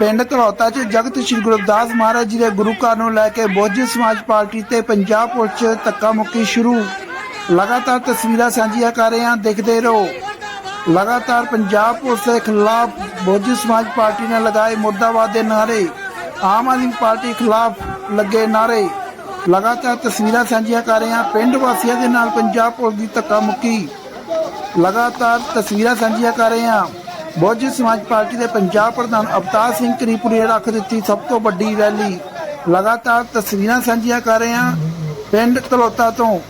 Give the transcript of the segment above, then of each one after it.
ਪਿੰਡ ਧਰੌਤਾ 'ਚ ਜਗਤ ਸ੍ਰੀ ਗੁਰੂ ਰਵਿਦਾਸ ਮਹਾਰਾਜ ਜੀ ਦੇ ਗੁਰੂ ਘਰ ਨੂੰ ਲੈ ਕੇ ਬੋਝੀ ਸਮਾਜ ਪਾਰਟੀ ਤੇ ਪੰਜਾਬ ਪੁਲਿਸ 'ਚ ਧੱਕਾ ਮੁੱਕੀ ਸ਼ੁਰੂ। ਲਗਾਤਾਰ ਤਸਵੀਰਾਂ ਸਾਂਝੀਆਂ ਕਰ ਰਹੇ ਹਾਂ, ਦੇਖਦੇ ਰਹੋ। ਲਗਾਤਾਰ ਪੰਜਾਬ ਪੁਲਿਸ ਦੇ ਖਿਲਾਫ ਬੋਝੀ ਸਮਾਜ ਪਾਰਟੀ ਨੇ ਲਗਾਏ ਮੁਰਦਾਬਾਦ ਦੇ ਨਾਰੇ ਆਮ ਆਦਮੀ ਪਾਰਟੀ ਖਿਲਾਫ ਲੱਗੇ ਨਾਰੇ ਲਗਾਤਾਰ ਤਸਵੀਰਾਂ ਸਾਂਝੀਆਂ ਕਰ ਰਹੇ ਹਾਂ, ਪਿੰਡ ਵਾਸੀਆਂ ਦੇ ਨਾਲ ਪੰਜਾਬ ਪੁਲਿਸ ਦੀ ਧੱਕਾ ਮੁੱਕੀ। ਲਗਾਤਾਰ ਤਸਵੀਰਾਂ ਸਾਂਝੀਆਂ ਕਰ ਰਹੇ ਹਾਂ। ਬੋਝੀ ਸਮਾਜ ਪਾਰਟੀ ਦੇ ਪੰਜਾਬ ਪ੍ਰਧਾਨ ਅਵਤਾਰ ਸਿੰਘ ਕਰੀਪੁਰੀ ਨੇ ਰੱਖ ਦਿੱਤੀ ਸਭ ਤੋਂ ਵੱਡੀ ਰੈਲੀ। ਲਗਾਤਾਰ ਤਸਵੀਰਾਂ ਸਾਂਝੀਆਂ ਕਰ ਰਹੇ ਹਾਂ ਪਿੰਡ ਤਲੋਤਾ ਤੋਂ।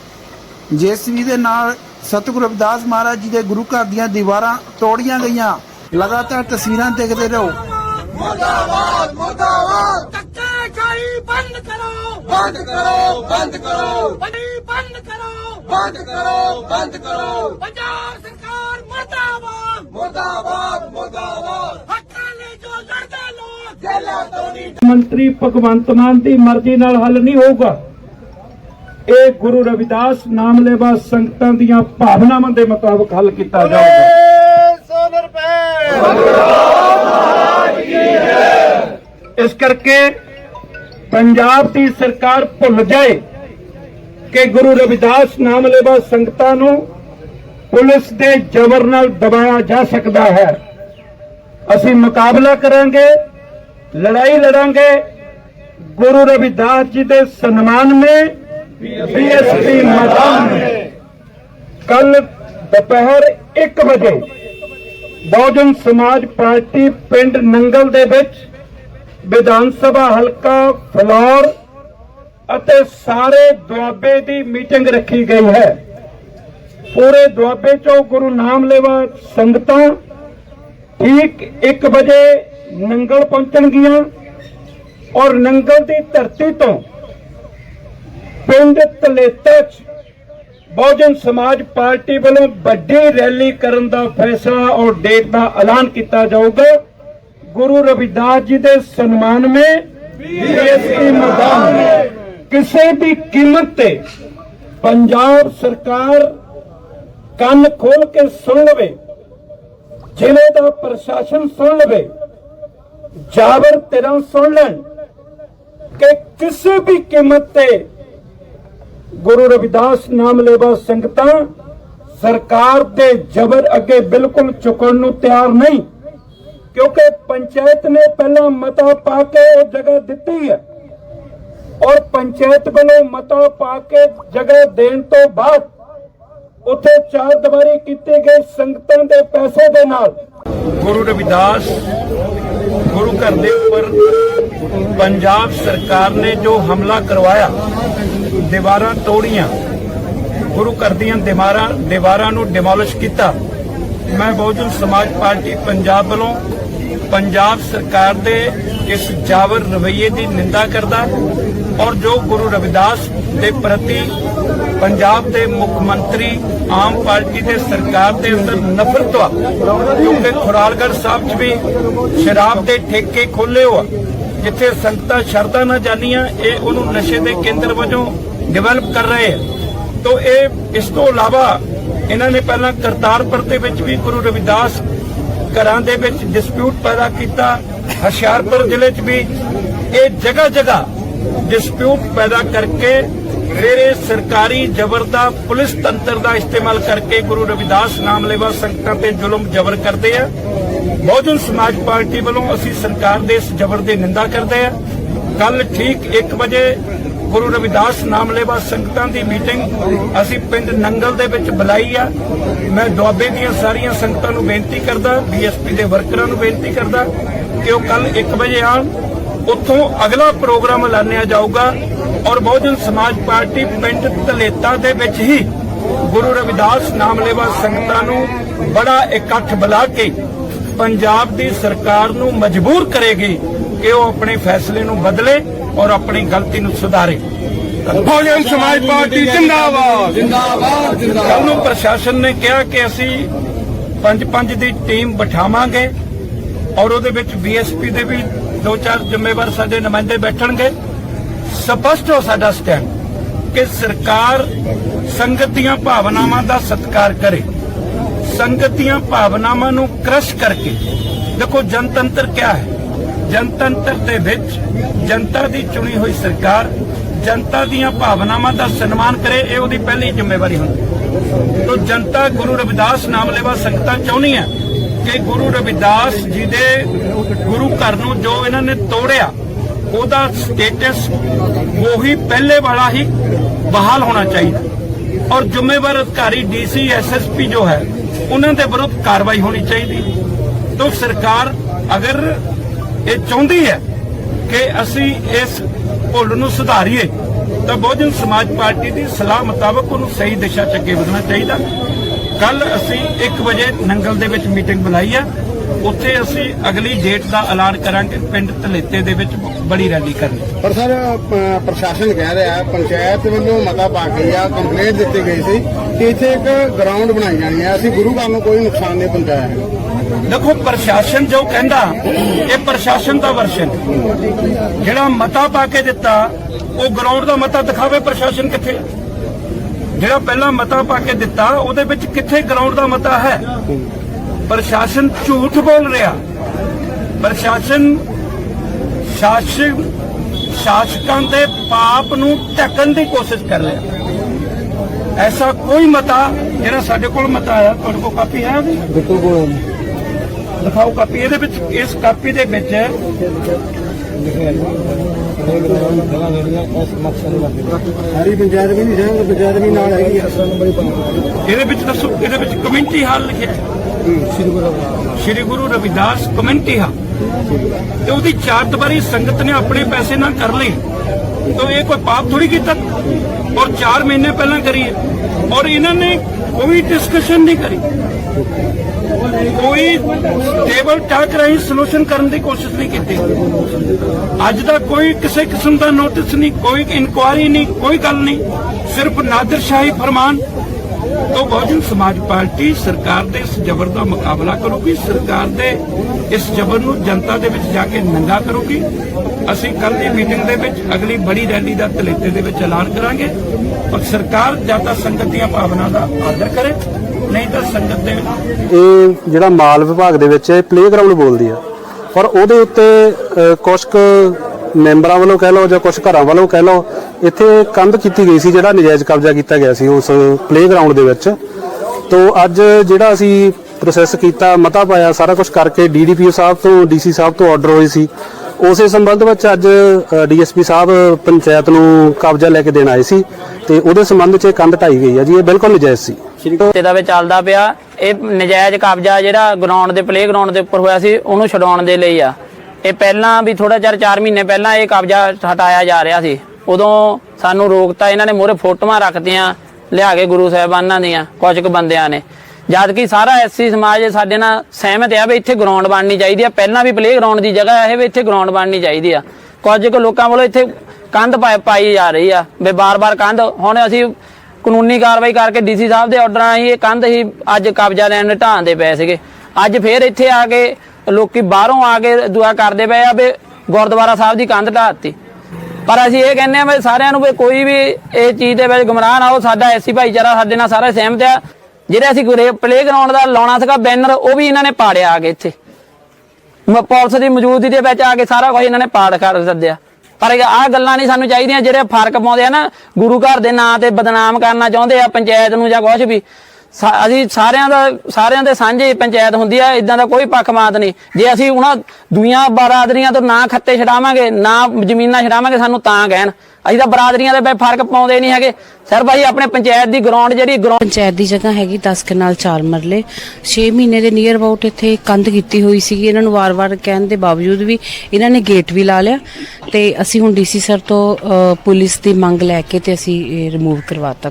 ਜੇਸਵੀ ਦੇ ਨਾਲ ਸਤਿਗੁਰੂ ਰਵਿਦਾਸ ਮਹਾਰਾਜ ਜੀ ਦੇ ਗੁਰੂ ਘਰ ਦੀਆਂ ਦੀਵਾਰਾਂ ਤੋੜੀਆਂ ਗਈਆਂ। ਲਗਾਤਾਰ ਤਸਵੀਰਾਂ ਦੇਖਦੇ ਰਹੋ। ਮੁਰਦਾਬਾਦ ਮੁਰਦਾਬਾਦ। ਧੱਕੇ ਖਾਈ ਬੰਦ ਕਰੋ। ਬੰਦ ਕਰੋ ਬੰਦ ਕਰੋ। ਬੰਦ ਕਰੋ। ਬੰਦ ਕਰੋ ਬੰਦ ਕਰੋ। ਪੰਜਾਬ ਮਰਦਾਬਾਦ ਮੁਰਦਾਬਾਦ। ਮੁਰਦਾਬਾਦ ਹੱਕਾਂ ਲਈ ਜੋ ਲੜਦੇ ਲੋਕ। ਜੇਲਾਂ ਤੋਂ ਨਹੀਂ ਮੰਤਰੀ ਭਗਵੰਤ ਮਾਨ ਦੀ ਮਰਜ਼ੀ ਨਾਲ ਹੱਲ ਨਹੀਂ ਹੋਊਗਾ। ਇਹ ਗੁਰੂ ਰਵਿਦਾਸ ਨਾਮ ਲੈਵਾ ਸੰਗਤਾਂ ਦੀਆਂ ਭਾਵਨਾਵਾਂ ਦੇ ਮੁਤਾਬਕ ਹੱਲ ਕੀਤਾ ਜਾਊਗਾ। ਸੋਨ ਰੁਪਏ। ਇਸ ਕਰਕੇ ਪੰਜਾਬ ਦੀ ਸਰਕਾਰ ਭੁੱਲ ਜਾਏ ਕਿ ਗੁਰੂ ਰਵਿਦਾਸ ਨਾਮ ਲੈਵਾ ਸੰਗਤਾਂ ਨੂੰ ਪੁਲਿਸ ਦੇ ਜ਼ਬਰ ਨਾਲ ਦਬਾਇਆ ਜਾ ਸਕਦਾ ਹੈ। ਅਸੀਂ ਮੁਕਾਬਲਾ ਕਰਾਂਗੇ, ਲੜਾਈ ਲੜਾਂਗੇ। ਗੁਰੂ ਰਵਿਦਾਸ ਜੀ ਦੇ ਸਨਮਾਨ ਵਿੱਚ ਬੀਐਸਪੀ ਮੈਦਾਨ ਵਿੱਚ ਕੱਲ ਦੁਪਹਿਰ 1 ਵਜੇ ਬਹੁਜਨ ਸਮਾਜ ਪਾਰਟੀ ਪਿੰਡ ਨੰਗਲ ਦੇ ਵਿੱਚ ਵਿਧਾਨ ਸਭਾ ਹਲਕਾ ਫਲੌਰ ਅਤੇ ਸਾਰੇ ਦੁਆਬੇ ਦੀ ਮੀਟਿੰਗ ਰੱਖੀ ਗਈ ਹੈ। ਪੂਰੇ ਦੁਆਬੇ ਚੋਂ ਗੁਰੂ ਨਾਮ ਲੈਵਾ ਸੰਗਤਾਂ ਠੀਕ 1 ਵਜੇ ਨੰਗਲ ਪਹੁੰਚਣਗੀਆਂ ਔਰ ਨੰਗਲ ਦੀ ਧਰਤੀ ਤੋਂ ਪਿੰਡ ਤਲੇਤਾ 'ਚ ਬਹੁਜਨ ਸਮਾਜ ਪਾਰਟੀ ਵੱਲੋਂ ਵੱਡੀ ਰੈਲੀ ਕਰਨ ਦਾ ਫੈਸਲਾ ਔਰ ਡੇਟ ਦਾ ਐਲਾਨ ਕੀਤਾ ਜਾਊਗਾ। ਗੁਰੂ ਰਵਿਦਾਸ ਜੀ ਦੇ ਸਨਮਾਨ में ਬੀਐਸਪੀ ਮੈਦਾਨ ਕਿਸੇ ਵੀ ਕੀਮਤ ਤੇ ਪੰਜਾਬ ਸਰਕਾਰ ਕੰਨ ਖੋਲ ਕੇ ਸੁਣ ਲਵੇ ਜ਼ਿਲ੍ਹੇ ਦਾ ਪ੍ਰਸ਼ਾਸਨ ਸੁਣ ਲਵੇ, ਜਾਬਰ ਤੇਰਾ ਸੁਣ ਲੈਣ ਕਿ ਕਿਸੇ ਵੀ ਕੀਮਤ ਤੇ ਗੁਰੂ ਰਵਿਦਾਸ ਨਾਮ ਲੈਵਾ ਸੰਗਤਾਂ ਸਰਕਾਰ ਦੇ ਜ਼ਬਰ ਅੱਗੇ ਬਿਲਕੁਲ ਝੁਕਣ ਨੂੰ ਤਿਆਰ ਨਹੀਂ, ਕਿਉਂਕਿ ਪੰਚਾਇਤ ਨੇ ਪਹਿਲਾਂ ਮਤਾ ਪਾ ਕੇ ਉਹ ਜਗ੍ਹਾ ਦਿੱਤੀ ਹੈ। ਔਰ ਪੰਚਾਇਤ ਵੱਲੋਂ ਮਤਾ ਪਾ ਕੇ ਜਗ੍ਹਾ ਦੇਣ ਤੋਂ ਬਾਅਦ ਉੱਥੇ ਚਾਰ ਦੀਵਾਰੀ ਕੀਤੇ ਗਏ ਸੰਗਤਾਂ ਦੇ ਪੈਸੇ ਦੇ ਨਾਲ। ਗੁਰੂ ਰਵਿਦਾਸ, ਗੁਰੂ ਘਰ ਦੇ ਉੱਪਰ ਪੰਜਾਬ ਸਰਕਾਰ ਨੇ ਜੋ ਹਮਲਾ ਕਰਵਾਇਆ, ਦੀਵਾਰਾਂ ਤੋੜੀਆਂ, ਗੁਰੂ ਘਰ ਦੀਆਂ ਦੀਵਾਰਾਂ ਦੀਵਾਰਾਂ ਨੂੰ ਡਿਮੋਲਿਸ਼ ਕੀਤਾ, ਮੈਂ ਬਹੁਜਨ ਸਮਾਜ ਪਾਰਟੀ ਪੰਜਾਬ ਵੱਲੋਂ ਪੰਜਾਬ ਸਰਕਾਰ ਦੇ ਇਸ ਜਾਵਰ ਰਵਈਏ ਦੀ ਨਿੰਦਾ ਕਰਦਾ ਔਰ ਜੋ ਗੁਰੂ ਰਵਿਦਾਸ ਦੇ ਪ੍ਰਤੀ ਪੰਜਾਬ ਦੇ ਮੁੱਖ ਮੰਤਰੀ, ਆਮ ਪਾਰਟੀ ਦੇ ਸਰਕਾਰ ਦੇ ਅੰਦਰ ਨਫ਼ਰਤ ਆ। ਕਿਉਂਕਿ ਖੁਰਾਲਗੜ੍ਹ ਸਾਹਿਬ 'ਚ ਵੀ ਸ਼ਰਾਬ ਦੇ ਠੇਕੇ ਖੋਲੇ ਹੋ ਜਿੱਥੇ ਸੰਗਤਾਂ ਸ਼ਰਧਾ ਨਾ ਜਾਣੀਆਂ ਇਹ ਉਹਨੂੰ ਨਸ਼ੇ ਦੇ ਕੇਂਦਰ ਵਜੋਂ ਡਿਵੈਲਪ ਕਰ ਰਹੇ ਆ। ਤੋ ਇਹ, ਇਸ ਤੋਂ ਇਲਾਵਾ ਇਹਨਾਂ ਨੇ ਪਹਿਲਾਂ ਕਰਤਾਰਪੁਰ ਦੇ ਵਿੱਚ ਵੀ ਗੁਰੂ ਰਵਿਦਾਸ ਘਰਾਂ ਦੇ ਵਿੱਚ ਡਿਸਪਿਊਟ ਪੈਦਾ ਕੀਤਾ। ਹੁਸ਼ਿਆਰਪੁਰ ਜ਼ਿਲ੍ਹੇ 'ਚ ਵੀ ਇਹ ਜਗ੍ਹਾ ਜਗ੍ਹਾ ਡਿਸਪਿਊਟ ਪੈਦਾ ਕਰਕੇ ਫਿਰ ਸਰਕਾਰੀ ਜ਼ਬਰ ਦਾ ਪੁਲਿਸ ਤੰਤਰ ਦਾ ਇਸਤੇਮਾਲ ਕਰਕੇ ਗੁਰੂ ਰਵਿਦਾਸ ਨਾਮ ਲੇਵਾ ਸੰਗਤਾਂ ਤੇ ਜ਼ੁਲਮ ਜ਼ਬਰ ਕਰਦੇ ਆ। ਬਹੁਜਨ ਸਮਾਜ ਪਾਰਟੀ ਵੱਲੋਂ ਅਸੀਂ ਸਰਕਾਰ ਦੇ ਇਸ ਜ਼ਬਰ ਦੀ ਨਿੰਦਾ ਕਰਦੇ ਆ। ਕੱਲ ਠੀਕ 1 ਵਜੇ ਗੁਰੂ ਰਵਿਦਾਸ ਨਾਮ ਲੇਵਾ ਸੰਗਤਾਂ ਦੀ ਮੀਟਿੰਗ ਅਸੀਂ ਪਿੰਡ ਨੰਗਲ ਦੇ ਵਿੱਚ ਬੁਲਾਈ ਆ। ਮੈਂ ਦੁਆਬੇ ਦੀਆਂ ਸਾਰੀਆਂ ਸੰਗਤਾਂ ਨੂੰ ਬੇਨਤੀ ਕਰਦਾ ਬੀਐਸਪੀ ਦੇ ਵਰਕਰਾਂ ਨੂੰ ਬੇਨਤੀ ਕਰਦਾ ਕਿ ਉਹ ਕੱਲ 1 ਵਜੇ ਆਉਣ। ਉੱਥੋਂ ਅਗਲਾ ਪ੍ਰੋਗਰਾਮ ਐਲਾਨਿਆ ਜਾਊਗਾ। ਔਰ ਬਹੁਜਨ ਸਮਾਜ ਪਾਰਟੀ ਪਿੰਡ ਧਲੇਤਾ ਦੇ ਵਿੱਚ ਹੀ ਗੁਰੂ ਰਵਿਦਾਸ ਨਾਮ ਲੈਵਾ ਸੰਗਤਾਂ ਨੂੰ ਬੜਾ ਇਕੱਠ ਬੁਲਾ ਕੇ ਪੰਜਾਬ ਦੀ ਸਰਕਾਰ ਨੂੰ ਮਜਬੂਰ ਕਰੇਗੀ ਕਿ ਉਹ ਆਪਣੇ ਫੈਸਲੇ ਨੂੰ ਬਦਲੇ ਔਰ ਆਪਣੀ ਗਲਤੀ ਨੂੰ ਸੁਧਾਰੇ। ਬਹੁਜਨ ਸਮਾਜ ਪਾਰਟੀ ਜਿੰਦਾਬਾਦ। ਜਿੰਦਾਬਾਦ ਕੱਲ ਨੂੰ ਪ੍ਰਸ਼ਾਸਨ ਨੇ ਕਿਹਾ ਕਿ ਅਸੀਂ ਪੰਜ ਪੰਜ ਦੀ ਟੀਮ ਬਿਠਾਵਾਂਗੇ ਔਰ ਉਹਦੇ ਵਿੱਚ ਬੀਐਸਪੀ ਦੇ ਵੀ ਦੋ ਚਾਰ ਜ਼ਿੰਮੇਵਾਰ ਸਾਡੇ ਨੁਮਾਇੰਦੇ ਬੈਠਣਗੇ। ਸਪਸ਼ਟ ਹੋ ਸਾਡਾ ਸਟੈਂਡ ਕਿ ਸਰਕਾਰ ਸੰਗਤ ਦੀਆਂ ਭਾਵਨਾਵਾਂ ਦਾ ਸਤਿਕਾਰ ਕਰੇ। ਸੰਗਤ ਦੀਆਂ ਭਾਵਨਾਵਾਂ ਨੂੰ ਕ੍ਰਸ਼ ਕਰਕੇ, ਦੇਖੋ ਜਨਤੰਤਰ ਕਿਆ ਹੈ? ਜਨਤੰਤਰ ਦੇ ਵਿੱਚ ਜਨਤਾ ਦੀ ਚੁਣੀ ਹੋਈ ਸਰਕਾਰ ਜਨਤਾ ਦੀਆਂ ਭਾਵਨਾਵਾਂ ਦਾ ਸਨਮਾਨ ਕਰੇ, ਇਹ ਉਹਦੀ ਪਹਿਲੀ ਜ਼ਿੰਮੇਵਾਰੀ ਹੁੰਦੀ ਤੋ ਜਨਤਾ ਗੁਰੂ ਰਵਿਦਾਸ ਨਾਮ ਲੈਵਾ ਸੰਗਤਾਂ ਹੈ ਕਿ ਗੁਰੂ ਰਵਿਦਾਸ ਜੀ ਦੇ ਗੁਰੂ ਘਰ ਨੂੰ ਜੋ ਇਹਨਾਂ ਨੇ ਤੋੜਿਆ ਉਹਦਾ ਸਟੇਟਸ ਉਹੀ ਪਹਿਲੇ ਵਾਲਾ ਹੀ ਬਹਾਲ ਹੋਣਾ ਚਾਹੀਦਾ। ਔਰ ਜ਼ਿੰਮੇਵਾਰ ਅਧਿਕਾਰੀ ਡੀਸੀ ਐਸਐਸਪੀ ਜੋ ਹੈ, ਉਹਨਾਂ ਦੇ ਵਿਰੁੱਧ ਕਾਰਵਾਈ ਹੋਣੀ ਚਾਹੀਦੀ। ਤਾਂ ਸਰਕਾਰ ਅਗਰ ਇਹ ਚਾਹੁੰਦੀ ਹੈ ਕਿ ਅਸੀਂ ਇਸ ਭੁੱਲ ਨੂੰ ਸੁਧਾਰੀਏ, ਤਾਂ ਬਹੁਜਨ ਸਮਾਜ ਪਾਰਟੀ ਦੀ ਸਲਾਹ ਮੁਤਾਬਕ ਉਹਨੂੰ ਸਹੀ ਦਿਸ਼ਾ 'ਚ ਅੱਗੇ ਵਧਣਾ ਚਾਹੀਦਾ। ਕੱਲ ਅਸੀਂ 1 ਵਜੇ ਨੰਗਲ ਦੇ ਵਿੱਚ ਮੀਟਿੰਗ ਬੁਲਾਈ ਆ। ਉੱਥੇ ਅਸੀਂ ਅਗਲੀ ਡੇਟ ਦਾ ਐਲਾਨ ਕਰਾਂਗੇ ਪਿੰਡ ਧਲੇਤੇ ਦੇ ਵਿੱਚ ਬੜੀ ਰੈਲੀ ਕਰਨੀ। ਪਰ ਸਰ ਪ੍ਰਸ਼ਾਸਨ ਕਹਿ ਰਿਹਾ ਹੈ, ਪੰਚਾਇਤ ਵੱਲੋਂ ਮਤਾ ਪਾ ਕੇ ਆ ਕੰਪਲੇਂਟ ਦਿੱਤੀ ਗਈ ਸੀ ਕਿ ਇੱਥੇ ਇੱਕ ਗਰਾਊਂਡ ਬਣਾਈ ਜਾਣੀ ਹੈ। ਅਸੀਂ ਗੁਰੂ ਘਰ ਨੂੰ ਕੋਈ ਨੁਕਸਾਨ ਨਹੀਂ ਪਹੁੰਚਾਇਆ। ਦੇਖੋ ਪ੍ਰਸ਼ਾਸਨ ਜੋ ਕਹਿੰਦਾ ਇਹ ਪ੍ਰਸ਼ਾਸਨ ਦਾ ਵਰਸ਼ਨ ਜਿਹੜਾ ਮਤਾ ਪਾ ਕੇ ਦਿੱਤਾ ਉਹ ਗਰਾਊਂਡ ਦਾ ਮਤਾ ਦਿਖਾਵੇ ਪ੍ਰਸ਼ਾਸਨ ਕਿੱਥੇ ਹੈ? ਜਿਹੜਾ ਪਹਿਲਾਂ ਮਤਾ ਪਾ ਕੇ ਦਿੱਤਾ ਉਹਦੇ ਵਿੱਚ ਕਿੱਥੇ ਗਰਾਊਂਡ ਦਾ ਮਤਾ ਹੈ? ਪ੍ਰਸ਼ਾਸਨ ਝੂਠ ਬੋਲ ਰਿਹਾ। ਪ੍ਰਸ਼ਾਸਨ ਸ਼ਾਸਨ ਸ਼ਾਸਕਾਂ ਦੇ ਪਾਪ ਨੂੰ ਢੱਕਣ ਦੀ ਕੋਸ਼ਿਸ਼ ਕਰ ਰਿਹਾ। ਐਸਾ ਕੋਈ ਮਤਾ ਜਿਹੜਾ ਸਾਡੇ ਕੋਲ ਮਤਾ ਆਇਆ ਤੁਹਾਡੇ ਕੋਲ ਕਾਪੀ ਹੈ ਉਹਦੀ? ਦਿਖਾਓ ਕਾਪੀ ਇਹਦੇ ਵਿੱਚ ਇਸ ਕਾਪੀ ਦੇ ਵਿੱਚ ਸਾਰੀ ਪੰਚਾਇਤ ਵੀ ਨਹੀਂ ਸਹਿਮਤ ਪੰਚਾਇਤ ਵੀ ਨਾਲ ਹੈਗੀ ਆ ਇਹਦੇ ਵਿੱਚ ਦੱਸੋ, ਇਹਦੇ ਵਿੱਚ ਕਮਿਊਨਿਟੀ ਹਾਲ ਲਿਖਿਆ ਹੈ। Shri Guru Ravidas community hall. ਤੇ ਉਹਦੀ ਚਾਰ ਦੁਬਾਰੀ ਸੰਗਤ ਨੇ ਆਪਣੇ ਪੈਸੇ ਨਾਲ ਕਰ ਲਈ। ਤਾਂ ਇਹ ਕੋਈ ਪਾਪ ਥੋੜੀ ਕੀਤਾ? ਔਰ 4 ਮਹੀਨੇ ਪਹਿਲਾਂ ਕਰੀ ਹੈ। ਔਰ ਇਹਨਾਂ ਨੇ ਕੋਈ ਡਿਸਕਸ਼ਨ ਨਹੀਂ ਕਰੀ। ਕੋਈ ਟੇਬਲ ਟਾਕ ਰਾਹੀਂ ਸੋਲੂਸ਼ਨ ਕਰਨ ਦੀ ਕੋਸ਼ਿਸ਼ ਨਹੀਂ ਕੀਤੀ। ਅੱਜ ਦਾ ਕੋਈ ਕਿਸੇ ਕਿਸਮ ਦਾ ਨੋਟਿਸ ਨਹੀਂ, ਕੋਈ ਇਨਕੁਆਇਰੀ ਨਹੀਂ, ਕੋਈ ਗੱਲ ਨਹੀਂ। ਸਿਰਫ ਨਾਦਰਸ਼ਾਹੀ ਫਰਮਾਨ, ਤੋਂ ਬਹੁਜਨ ਸਮਾਜ ਪਾਰਟੀ ਸਰਕਾਰ ਦੇ ਇਸ ਜ਼ਬਰ ਦਾ ਮੁਕਾਬਲਾ ਕਰੂਗੀ, ਸਰਕਾਰ ਦੇ ਇਸ ਜ਼ਬਰ ਨੂੰ ਜਨਤਾ ਦੇ ਵਿੱਚ ਜਾ ਕੇ ਨੰਗਾ ਕਰੂਗੀ। ਅਸੀਂ ਕੱਲ ਦੀ ਮੀਟਿੰਗ ਦੇ ਵਿੱਚ ਅਗਲੀ ਬੜੀ ਰੈਲੀ ਦਾ ਤਲੇਤੇ ਦੇ ਵਿੱਚ ਐਲਾਨ ਕਰਾਂਗੇ, ਪਰ ਸਰਕਾਰ ਜਾਂ ਤਾਂ ਸੰਗਤ ਦੀਆਂ ਭਾਵਨਾ ਦਾ ਆਦਰ ਕਰੇ ਨਹੀਂ ਤਾਂ ਸੰਗਤ ਦੇ ਇਹ ਜਿਹੜਾ ਮਾਲ ਵਿਭਾਗ ਦੇ ਵਿੱਚ ਇਹ ਪਲੇਗਰਾਉਂਡ ਬੋਲਦੀ ਆ। ਪਰ ਉਹਦੇ ਉੱਤੇ ਅ, ਕੁਛ ਕੁ ਮੈਂਬਰਾਂ ਵੱਲੋਂ ਕਹਿ ਲਓ ਜਾਂ ਕੁਝ ਘਰਾਂ ਵੱਲੋਂ ਕਹਿ ਲਓ ਇੱਥੇ ਕੰਧ ਕੀਤੀ ਗਈ ਸੀ ਜਿਹੜਾ ਨਜਾਇਜ਼ ਕਬਜ਼ਾ ਕੀਤਾ ਗਿਆ ਸੀ ਉਸ ਪਲੇਗਰਾਉਂਡ ਦੇ ਵਿੱਚ। ਤੋਂ ਅੱਜ ਜਿਹੜਾ ਅਸੀਂ ਪ੍ਰੋਸੈਸ ਕੀਤਾ ਮਤਾ ਪਾਇਆ ਸਾਰਾ ਕੁਝ ਕਰਕੇ ਡੀਡੀਪੀਓ ਸਾਹਿਬ ਤੋਂ ਡੀਸੀ ਸਾਹਿਬ ਤੋਂ ਆਰਡਰ ਹੋਏ ਸੀ। ਉਸੇ ਸੰਬੰਧ ਵਿੱਚ ਅੱਜ ਡੀਐਸਪੀ ਸਾਹਿਬ ਪੰਚਾਇਤ ਨੂੰ ਕਬਜ਼ਾ ਲੈ ਕੇ ਦੇਣ ਆਏ ਸੀ ਤੇ ਉਹਦੇ ਸੰਬੰਧ 'ਚ ਇਹ ਕੰਧ ਢਾਈ ਗਈ ਆ ਜੀ ਇਹ ਬਿਲਕੁਲ ਨਜਾਇਜ਼ ਸੀ। ਤੇ ਦਾ ਵਿੱਚ ਚੱਲਦਾ ਪਿਆ। ਇਹ ਨਜਾਇਜ਼ ਕਬਜ਼ਾ ਜਿਹੜਾ ਗਰਾਊਂਡ ਦੇ ਪਲੇ ਗਰਾਊਂਡ ਦੇ ਉੱਪਰ ਹੋਇਆ ਸੀ, ਉਹਨੂੰ ਛਡਾਉਣ ਦੇ ਲਈ ਆ। ਇਹ ਪਹਿਲਾਂ ਵੀ ਥੋੜਾ ਚਿਰ 4 ਮਹੀਨੇ ਪਹਿਲਾਂ ਇਹ ਕਬਜ਼ਾ ਹਟਾਇਆ ਜਾ ਰਿਹਾ ਸੀ। ਉਦੋਂ ਸਾਨੂੰ ਰੋਕਤਾ, ਇਹਨਾਂ ਨੇ ਮੋਰੇ ਫੋਟੋਆਂ ਰੱਖਤੀਆਂ, ਲਿਆ ਕੇ ਗੁਰੂ ਸਾਹਿਬਾਨਾਂ ਦੀਆਂ ਕੁਝ ਕੁ ਬੰਦਿਆਂ ਨੇ। ਜਦ ਕਿ ਸਾਰਾ ਐਸਸੀ ਸਮਾਜ ਸਾਡੇ ਨਾਲ ਸਹਿਮਤ ਆ ਵੀ ਇੱਥੇ ਗਰਾਊਂਡ ਬਣਨੀ ਚਾਹੀਦੀ ਆ। ਪਹਿਲਾਂ ਵੀ ਪਲੇ ਗਰਾਊਂਡ ਦੀ ਜਗ੍ਹਾ ਇਹ ਵੀ ਇੱਥੇ ਗਰਾਊਂਡ ਬਣਨੀ ਚਾਹੀਦੀ ਆ। ਕੁਝ ਕੁ ਲੋਕਾਂ ਵੱਲੋਂ ਇੱਥੇ ਕੰਧ ਪਾਈ ਜਾ ਰਹੀ ਆ। ਵੀ ਬਾਰ-ਬਾਰ ਕੰਧ, ਹੁਣ ਅਸੀਂ ਕਾਨੂੰਨੀ ਕਾਰਵਾਈ ਕਰਕੇ ਡੀਸੀ ਸਾਹਿਬ ਦੇ ਆਰਡਰ ਨਾਲ ਹੀ ਇਹ ਕੰਧ ਹੀ ਅੱਜ ਕਬਜ਼ਾ ਲੈਣ ਦੇ ਢਾਣ ਦੇ ਪਏ ਸੀਗੇ। ਅੱਜ ਫੇਰ ਇੱਥੇ ਆ ਕੇ ਲੋਕੀ ਬਾਹਰੋਂ ਆ ਕੇ ਦੁਆ ਕਰਦੇ ਪਏ ਆ ਵੀ ਗੁਰਦੁਆਰਾ ਸਾਹਿਬ ਦੀ ਕੰਧ ਢਾਤੀ ਪਰ ਅਸੀਂ ਇਹ ਕਹਿੰਦੇ ਆ ਵੀ ਸਾਰਿਆਂ ਨੂੰ ਵੀ ਕੋਈ ਵੀ ਇਹ ਚੀਜ਼ ਦੇ ਵਿੱਚ ਗੁੰਮਰਾਹ ਨਾ ਹੋ, ਸਾਡਾ ਐਸੀ ਭਾਈਚਾਰਾ ਸਾਡੇ ਨਾਲ ਸਾਰੇ ਸਹਿਮਤ ਆ। ਜਿਹੜੇ ਅਸੀਂ ਪਲੇ ਗਰਾਊਂਡ ਦਾ ਲਾਉਣਾ ਸੀਗਾ ਬੈਨਰ ਉਹ ਵੀ ਇਹਨਾਂ ਨੇ ਪਾੜਿਆ ਆ ਕੇ ਇੱਥੇ। ਪੁਲਿਸ ਦੀ ਮੌਜੂਦਗੀ ਦੇ ਵਿੱਚ ਆ ਕੇ ਸਾਰਾ ਕੁਝ ਇਹਨਾਂ ਨੇ ਪਾੜ ਕਰ ਸੱਦਿਆ ਪਰ ਆਹ ਗੱਲਾਂ ਨਹੀਂ ਸਾਨੂੰ ਚਾਹੀਦੀਆਂ ਜਿਹੜੇ ਫ਼ਰਕ ਪਾਉਂਦੇ ਆ ਨਾ, ਗੁਰੂ ਘਰ ਦੇ ਨਾਂ ਤੇ ਬਦਨਾਮ ਕਰਨਾ ਚਾਹੁੰਦੇ ਆ, ਪੰਚਾਇਤ ਨੂੰ ਜਾਂ ਕੁਝ ਵੀ। ਅਸੀਂ ਸਾਰਿਆਂ ਦਾ, ਸਾਰਿਆਂ ਦੇ ਸਾਂਝੇ ਪੰਚਾਇਤ ਹੁੰਦੀ ਆ ਇਦਾਂ ਦਾ ਕੋਈ ਪੱਖਮਾਤ ਨਹੀਂ। ਜੇ ਅਸੀਂ ਉਹਨਾਂ ਦੁਨੀਆਂ ਬਰਾਦਰੀਆਂ ਤੋਂ ਨਾ ਖੱਤੇ ਛਡਾਵਾਂਗੇ, ਨਾ ਜ਼ਮੀਨਾਂ ਛਡਾਵਾਂਗੇ, ਸਾਨੂੰ ਤਾਂ ਕਹਿਣ। ਅਸੀਂ ਤਾਂ ਬਰਾਦਰੀਆਂ ਦੇ ਵਿੱਚ ਫ਼ਰਕ ਪਾਉਂਦੇ ਨਹੀਂ ਹੈਗੇ। ਸਰ ਭਾਈ, ਆਪਣੇ ਪੰਚਾਇਤ ਦੀ ਗਰਾਊਂਡ ਜਿਹੜੀ ਗਰਾਊਂਡ ਪੰਚਾਇਤ ਦੀ ਜਗ੍ਹਾ ਹੈਗੀ 10 ਕਨਾਲ 4 ਮਰਲੇ। 6 ਮਹੀਨੇ ਦੇ ਨੀਅਰ ਅਬਾਊਟ ਇੱਥੇ ਕੰਧ ਕੀਤੀ ਹੋਈ ਸੀਗੀ। ਇਹਨਾਂ ਨੂੰ ਵਾਰ-ਵਾਰ ਕਹਿਣ ਦੇ ਬਾਵਜੂਦ ਵੀ ਇਹਨਾਂ ਨੇ ਗੇਟ ਵੀ ਲਾ ਲਿਆ। ਤੇ ਅਸੀਂ ਹੁਣ ਡੀਸੀ ਸਰ ਤੋਂ ਪੁਲਿਸ ਦੀ ਮੰਗ ਲੈ ਕੇ ਤੇ ਅਸੀਂ ਇਹ ਰਿਮੂਵ ਕਰਵਾਤਾ।